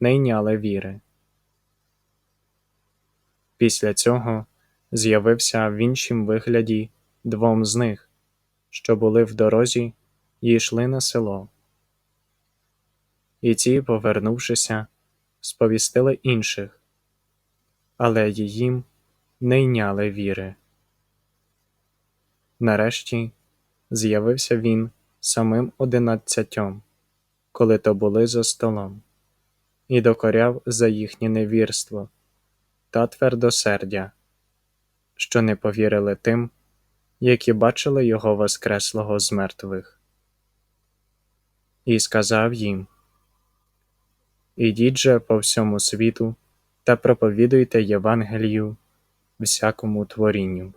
не йняли віри. Після цього з'явився в іншім вигляді двом з них, що були в дорозі і йшли на село. І ці, повернувшися, сповістили інших, але їм не йняли віри. Нарешті з'явився він самим одинадцятьом, коли то були за столом, і докоряв за їхнє невірство та твердосердя, що не повірили тим, які бачили його воскреслого з мертвих. І сказав їм: Ідіть же по всьому світу та проповідуйте Євангелію всякому творінню.